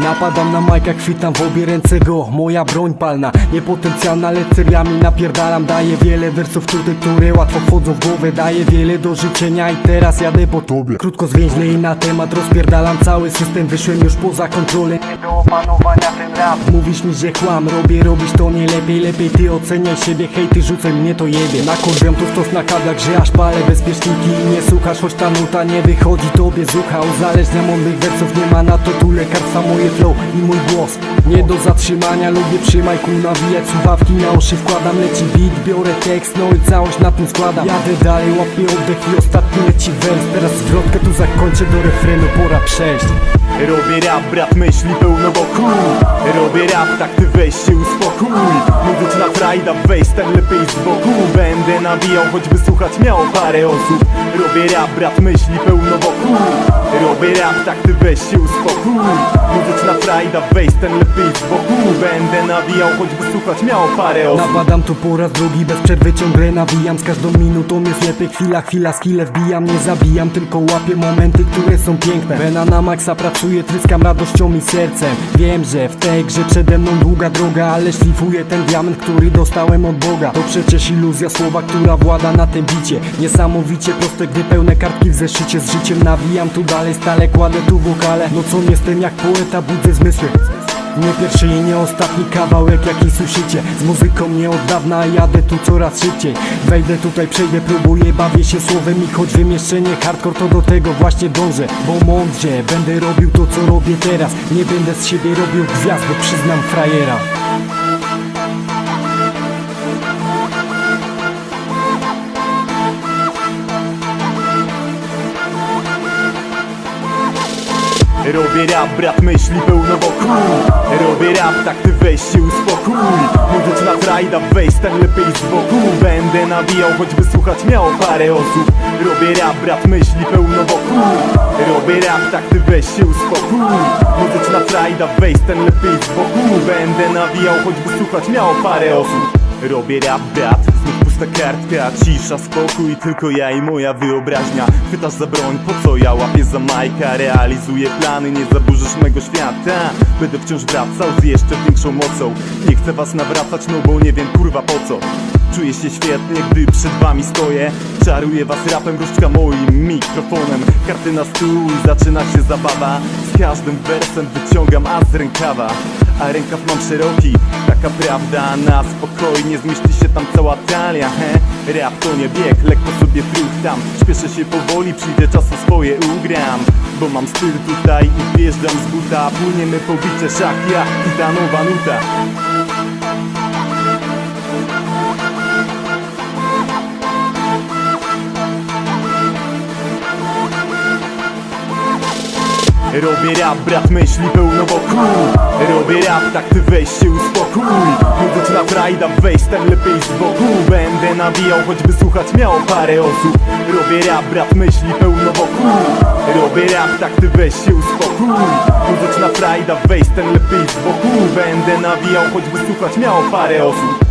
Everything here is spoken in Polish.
Napadam na majka, chwytam w obie ręce go. Moja broń palna, niepotencjalna, lecz seriami napierdalam. Daję wiele wersów tutaj, które łatwo wchodzą w głowę. Daję wiele do życzenia i teraz jadę po tobie. Krótko zwięźle i na temat rozpierdalam. Cały system Wyszłem już poza kontrolę, nie do opanowania ten rap Mówisz mi, że kłam, robię, robisz to nie lepiej Lepiej ty oceniaj siebie, hej ty rzucaj mnie to jebie. Nakurwiam tu stos na kablach, że aż palę bezpieczniki I nie słuchasz, choć ta nuta nie wychodzi tobie z ucha. Uzależnia mądrych wersów, nie ma na to tu lekarstwa Moje flow i mój głos. Nie do zatrzymania, lubię przy majku nawijać Słuchawki na uszy wkładam, leci beat Biorę tekst, no i całość na tym składam. Jadę dalej, łapię oddech i ostatni leci wers Teraz zwrotkę tu zakończę, do refrenu pora przejść. Robię rap, brat myśli pełno wokół. Robię rap, tak ty weź się uspokój. Mówić na frajda, weź ten lepiej z boku. Będę nawijał, choćby słuchać miało parę osób. Robię rap, brat myśli pełno wokół Robię rap, tak ty weź się uspokój. Mówić na frajda, weź ten lepiej z boku. Będę nawijał, choćby słuchać miało parę osób. Napadam tu po raz drugi, bez przerwy ciągle nawijam. Z każdą minutą jest lepiej, chwila, chwila, skille wbijam. Nie zabijam, tylko łapię momenty, które są piękne. Wena na maksa pracuję, tryskam radością i sercem. Wiem, że w tej grze przede mną długa droga Ale szlifuję ten diament, który dostałem od Boga. To przecież iluzja słowa, która włada na tym bicie. Niesamowicie proste, gdy pełne kartki w zeszycie Z życiem nawijam. Tu dalej, stale kładę tu wokale. Nocą jestem jak poeta, budzę zmysły. Nie pierwszy i nie ostatni kawałek jaki słyszycie. Z muzyką nie od dawna jadę tu coraz szybciej. Wejdę tutaj, przejdę, próbuję, bawię się słowem I choć wymieszczenie hardcore to do tego właśnie dążę. Bo mądrze będę robił to co robię teraz. Nie będę z siebie robił gwiazd, bo przyznam frajera Robię rap, brat myśli pełno wokół. Robię rap, tak ty weź się uspokój. Mówić na frajda, weź ten lepiej z boku. Będę nawijał, choćby słuchać miało parę osób. Robię rap, brat myśli pełno wokół. Robię rap, tak ty weź się uspokój. Mówić na frajda, weź ten lepiej z boku. Będę nawijał, choćby słuchać miało parę osób. Robię rap, brat, pusta kartka Cisza, spokój, tylko ja i moja wyobraźnia. Chwytasz za broń, po co ja łapię za majka? Realizuję plany, nie zaburzysz mego świata. Będę wciąż wracał z jeszcze większą mocą. Nie chcę was nawracać, no bo nie wiem kurwa po co. Czuję się świetnie, gdy przed wami stoję. Czaruję was rapem, różdżka moim mikrofonem. Karty na stół i zaczyna się zabawa. Z każdym wersem wyciągam as z rękawa A rękaw mam szeroki, taka prawda Na spokojnie zmieści się tam cała talia he? Rap to nie bieg, lekko sobie tam Śpieszę się powoli, przyjdę czasem swoje ugram. Bo mam styl tutaj i wjeżdżam z buta. Płyniemy po bicie szach, ja i ta nowa nuta. Robię rap, brat myśli pełno wokół Robię rap, tak ty weź się uspokój. Mówić na frajda, weź ten lepiej z boku. Będę nawijał, choćby słuchać miało parę osób. Robię rap, brat myśli pełno wokół. Robię rap, tak ty weź się uspokój. Mówić na frajda, weź ten lepiej z boku. Będę nawijał, choćby słuchać miało parę osób